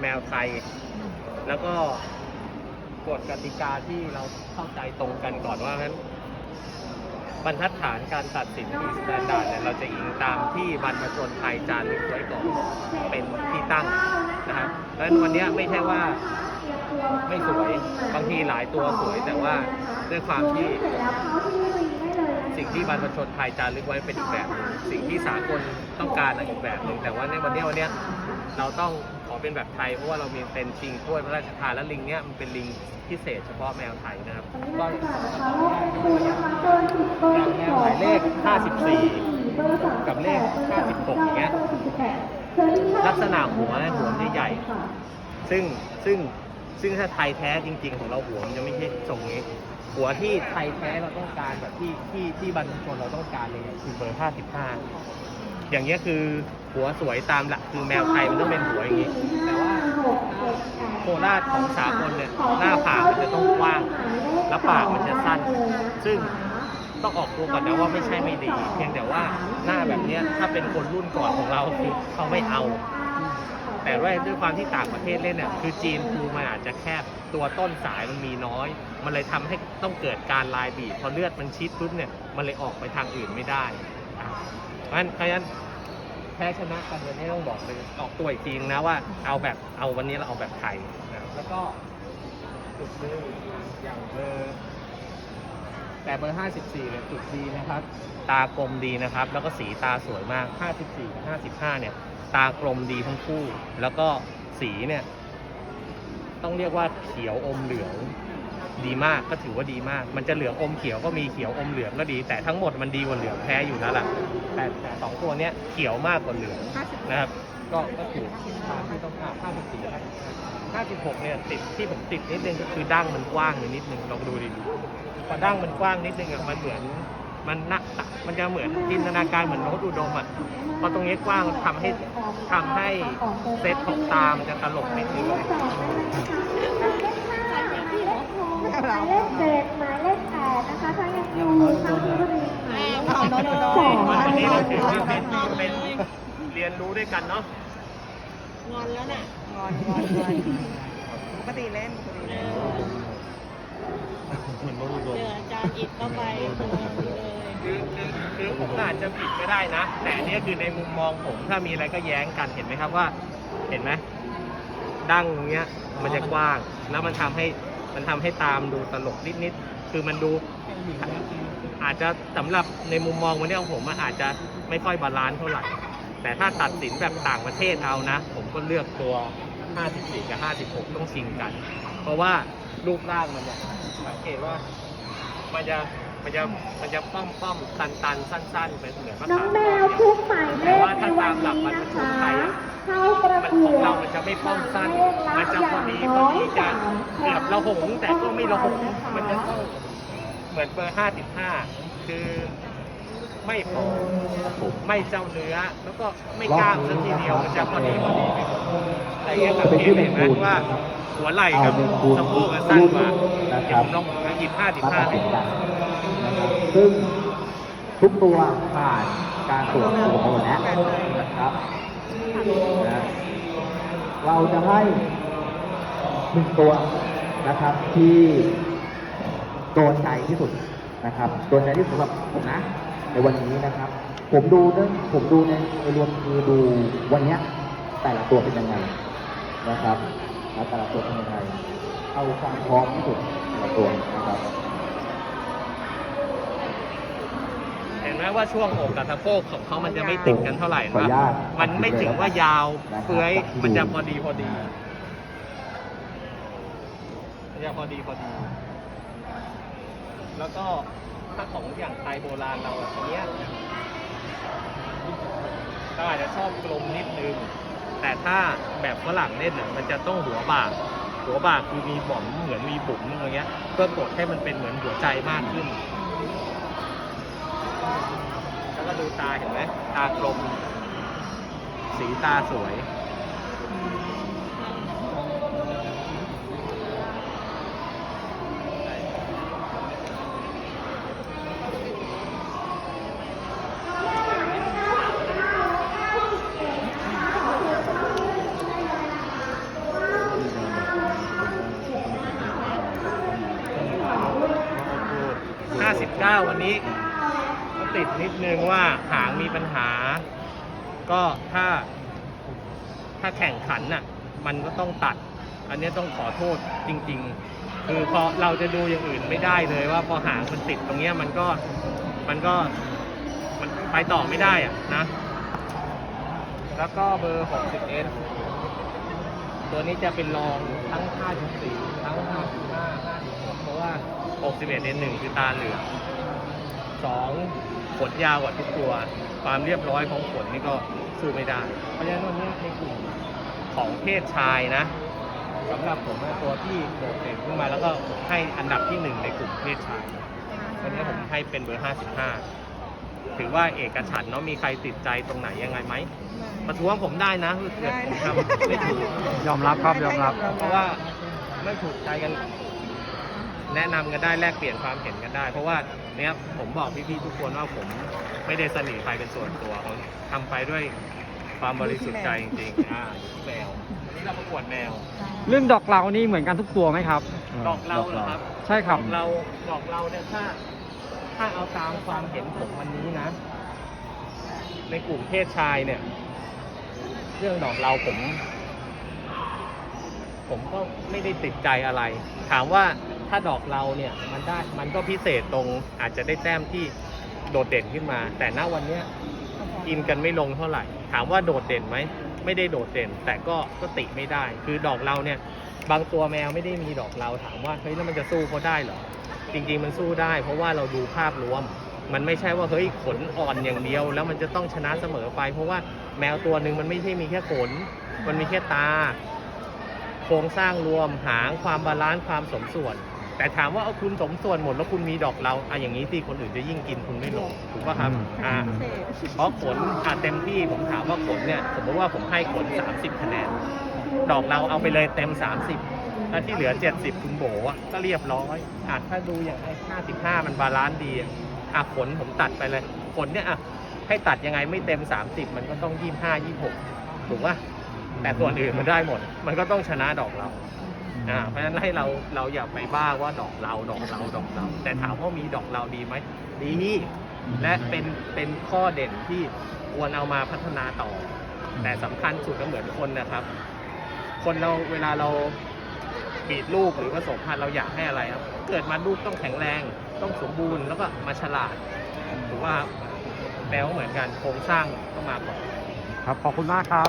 แมวไทย แล้วก็กฎกติกาที่เราเข้าใจตรงกันก่อนว่างั้น บรรทัดฐานการตัดสินคือสแตนดาร์ดเนี่ยเราจะอิงตามที่บรรพชนไทยจารึกไว้ก่อนเป็นที่ตั้งนะครับดังนั้นวันนี้ไม่ใช่ว่าไม่สวยบางทีหลายตัวสวยแต่ว่าด้วยความที่สิ่งที่บรรพชนไทยจารึกไว้เป็นอีกแบบ สิ่งที่สากลต้องการอีกแบบหนึ่งแต่ว่าในวันเนี้ยวันนี้เราต้อง ขอเป็นแบบไทยเพราะว่าเรามีเป็นชิงถ้วยพระราชทานและลิงเนี้ยมันเป็นลิงพิเศษเฉพาะแมวไทยนะครับก็อย่างแมวหมายเลข 54 กับเลข 56อย่างเงี้ยลักษณะหัวหัวมันใหญ่ ซึ่งซึ่งซึ่งถ้าไทยแท้จริง ๆ ของเราหัวมันจะไม่ใช่ทรงนี้ หัวที่ไทยแท้เราต้องการแบบที่ที่ที่บรรพชนเราต้องการเลยเนี่ยคือเบอร์ 55 อย่างเงี้ยคือ หัวสวยตามหลักคือแมวไทยมันต้องเป็นหัวอย่างงี้ แต่ว่าโคราชของสากลเนี่ยหน้าผากมันจะต้องกว้าง แล้วปากมันจะสั้น ซึ่งต้องออกตัวก่อนนะว่าไม่ใช่ไม่ดี เพียงแต่ว่าหน้าแบบเนี้ยถ้าเป็นคนรุ่นก่อนของเราคือเขาไม่เอา แต่ว่าด้วยความที่ต่างประเทศเล่นเนี่ยคือจีนภูมันอาจจะแคบตัวต้นสายมันมีน้อย มันเลยทำให้ต้องเกิดการลายบีบพอเลือดมันชิดปุ๊บเนี่ยมันเลยออกไปทางอื่นไม่ได้อะเพราะฉะนั้นเพราะฉะนั้นแพ้ชนะกันวันนี้ต้องบอกเลยออกตัวอีกทีนึงนะว่าเอาแบบเอาวันนี้เราเอาแบบไทยนะครับแล้วก็จุดมืออย่างเบอร์แต่เบอร์ 54เนี่ยจุดดีนะครับ ตากลมดีนะครับ แล้วก็สีตาสวยมาก 54กับ55 เนี่ย ตากลมดีทั้งคู่ แล้วก็สีเนี่ย ต้องเรียกว่าเขียวอมเหลือง ดีมากก็ถือว่าดีมาก มันจะเหลืองอมเขียวก็มีเขียวอมเหลืองก็ดี แต่ทั้งหมดมันดีกว่าเหลืองแท้อยู่แล้วล่ะแต่แต่สองตัวเนี้ยเขียวมากกว่าเหลืองนะครับ ก็ก็ถูกตามที่ต้องการ54 56เนี่ยติดที่ผมติดนิดนึงก็คือดั้งมันกว้างอยู่นิดนึงลองดูดิพอดั้งมันกว้างนิดนึงอะมันเหมือนมันนักมันจะเหมือนจินตนาการเหมือนโน้ตอุดมอะพอตรงนี้กว้างทำให้ทำให้เซตของตามันจะตลกนิดนึง หมายเลขเจ็ดหมายเลขแปดนะคะถ้ายังอยู่ทางบุรีหมายเลขสองวันนี้เราถือว่าเป็นเป็นเรียนรู้ด้วยกันเนาะงอนแล้วน่ะงอนงอนงอนปกติเล่นปกติเล่นเหมือนโน้ตอุดเจออาจารย์อิดเข้าไปเลยคือคือคือผมอาจจะผิดก็ได้นะ แต่อันนี้คือในมุมมองผมถ้ามีอะไรก็แย้งกันเห็นไหมครับว่า เห็นไหมดั้งตรงเนี้ยมันจะกว้าง แล้วมันทำให้ มันทำให้ตามดูตลกนิดๆคือมันดูอาจจะสำหรับในมุมมองวันนี้ของผมอาจจะไม่ค่อยบาลานซ์เท่าไหร่ แต่ถ้าตัดสินแบบต่างประเทศเอานะ ผมก็เลือกตัว 54 กับ 56 ต้องชิงกัน เพราะว่ารูปร่างมันเนี่ยสังเกตว่ามันจะ มันจะมันจะป้อมป้อมตันตันๆสั้นๆเป็นเหมือนมะน้อขางมแมวทุกหมายเลขในวันนี้นะคะเข้าประมันกขวองดเรามันจะไม่ป้อมสั้น มันจะพอดีพอดีจะเกือบระหงแต่ก็ไม่ระหงมันจะต้องเหมือนเบอร์55คือไม่ผอมไม่เจ้าเนื้อ แล้วก็ไม่กล้ามสักทีเดียวมันจะพอดีพอดีไปหมดอะไรเงี้ยสังเกตเห็นไหมว่าหัวไหล่กับสะโพกอะสั้นกว่าเดี๋ยวผมลองหยิบมาตัด55สิให้นกันนะครับ ซึ่งทุกตัวผ่านการตรวจสุขภาพแล้วนะครับนะเราจะให้หนึ่งตัวนะครับที่โดนใจที่สุดนะครับโดนใจที่สุดสำหรับผมนะ ในวันนี้นะครับ ผมดูเรื่องผมดูในในรวมคือดูวันเนี้ยแต่ละตัวเป็นยังไงนะครับแล้วแต่ละตัวเป็นยังไงเอาความพร้อมที่สุดแต่ละตัวนะครับ เห็น ไหมว่าช่วงอกกับสะโพกของเขามันจะไม่ติดกันเท่าไหร่ขออนุญาตมันไม่ถึงว่ายาวเฟื้อยมันจะพอดีพอดีมันจะพอดีพอดี แล้วก็ถ้าของอย่างไทยโบราณเราอะทีเนี้ยเราอาจจะชอบกลมนิดนึง แต่ถ้าแบบฝรั่งเล่นอะมันจะต้องหัวบากหัวบากคือมีบ่อมเหมือนมีบุ๋มอะไรเงี้ยเพื่อกดให้มันเป็นเหมือนหัวใจมากขึ้น ดูตาเห็นไหมตากลม สีตาสวย59 วันนี้ ติดนิดนึงว่าหางมีปัญหา ก็ถ้าถ้าแข่งขันน่ะ มันก็ต้องตัด อันนี้ต้องขอโทษจริง ๆ คือพอเราจะดูอย่างอื่นไม่ได้เลยว่าพอหางมันติดตรงเนี้ยมันก็มันก็มันไปต่อไม่ได้อะนะ แล้วก็เบอร์ 60N ตัวนี้จะเป็นรองทั้ง 54 ทั้ง 55 56เพราะว่า 61N 1 คือตาเหลืองสอง ขนยาวกว่าทุกตัว ความเรียบร้อยของขนนี่ก็สู้ไม่ได้ เพราะฉะนั้นวันนี้ในกลุ่มของเพศชายนะสำหรับผมอะตัวที่โดดเด่นขึ้นมาแล้วก็ให้อันดับที่หนึ่งในกลุ่มเพศชายวันนี้ผมให้เป็นเบอร์ 55 ถือว่าเอกฉันท์เนาะมีใครติดใจตรงไหนยังไงไหมประท้วงผมได้นะถ้าเกิดผมทำไม่ถูกยอมรับครับยอมรับ เพราะว่าไม่ถูกใจกัน แนะนำกันได้แลกเปลี่ยนความเห็นกันได้ เพราะว่า เนี้ยผมบอกพี่ๆทุกคนว่าผมไม่ได้สนิทใครเป็นส่วนตัวผมทำไปด้วยความบริสุทธิ์ใจจริงๆอ่าอยู่ที่แมววันนี้เราประกวดแมวเรื่องดอกเรานี่เหมือนกันทุกตัวไหมครับ ดอกเราเหรอครับใช่ครับดอกเราดอกเราเนี่ยถ้า ถ้าเอาตามความเห็นผมวันนี้นะ ในกลุ่มเพศชายเนี่ย เรื่องดอกเราผม ผมก็ไม่ได้ติดใจอะไร ถามว่า ถ้าดอกเราเนี่ยมันได้มันก็พิเศษตรงอาจจะได้แต้มที่โดดเด่นขึ้นมา แต่ณวันเนี้ยกินกันไม่ลงเท่าไหร่ ถามว่าโดดเด่นไหมไม่ได้โดดเด่น แต่ก็ก็ติไม่ได้ คือดอกเราเนี่ยบางตัวแมวไม่ได้มีดอกเราถามว่าเฮ้ยแล้วมันจะสู้เขาได้เหรอจริง ๆ มันสู้ได้ เพราะว่าเราดูภาพรวม มันไม่ใช่ว่าเฮ้ยขนอ่อนอย่างเดียว แล้วมันจะต้องชนะเสมอไป เพราะว่าแมวตัวหนึ่งมันไม่ใช่มีแค่ขน มันมีแค่ตา โครงสร้างรวมหางความบาลานซ์ความสมส่วน แต่ถามว่าเอาคุณสมส่วนหมดแล้วคุณมีดอกเราอะอย่างนี้สิคนอื่นจะยิ่งกินคุณไม่ลงถูกป่ะครับอืมอ่าเพราะขนอะเต็มที่ผมถามว่าขนเนี่ยสมมติว่าผมให้ขน30 คะแนน ดอกเราเอาไปเลยเต็ม 30แล้วที่เหลือ 70 คุณโบอะก็เรียบร้อยอะถ้าดูอย่างไอ้55 มันบาลานซ์ดีอะอะขนผมตัดไปเลยขนเนี่ยอะให้ตัดยังไงไม่เต็ม 30 มันก็ต้อง 25 26 ถูกป่ะแต่ตัวอื่นมันได้หมด มันก็ต้องชนะดอกเรา อ่าเพราะฉะนั้นให้เราเราอย่าไปบ้าว่าดอกเราดอกเราดอกเรา แต่ถามว่ามีดอกเราดีไหมดีและเป็นเป็นข้อเด่นที่ควรเอามาพัฒนาต่อ แต่สำคัญสุดก็เหมือนคนนะครับ คนเราเวลาเราบีดลูกหรือผสมพันธุ์เราอยากให้อะไรครับ เกิดมาลูกต้องแข็งแรง ต้องสมบูรณ์แล้วก็มาฉลาดถูกว่าแมวเหมือนกันโครงสร้างก็มาก่อนครับขอบคุณมากครับ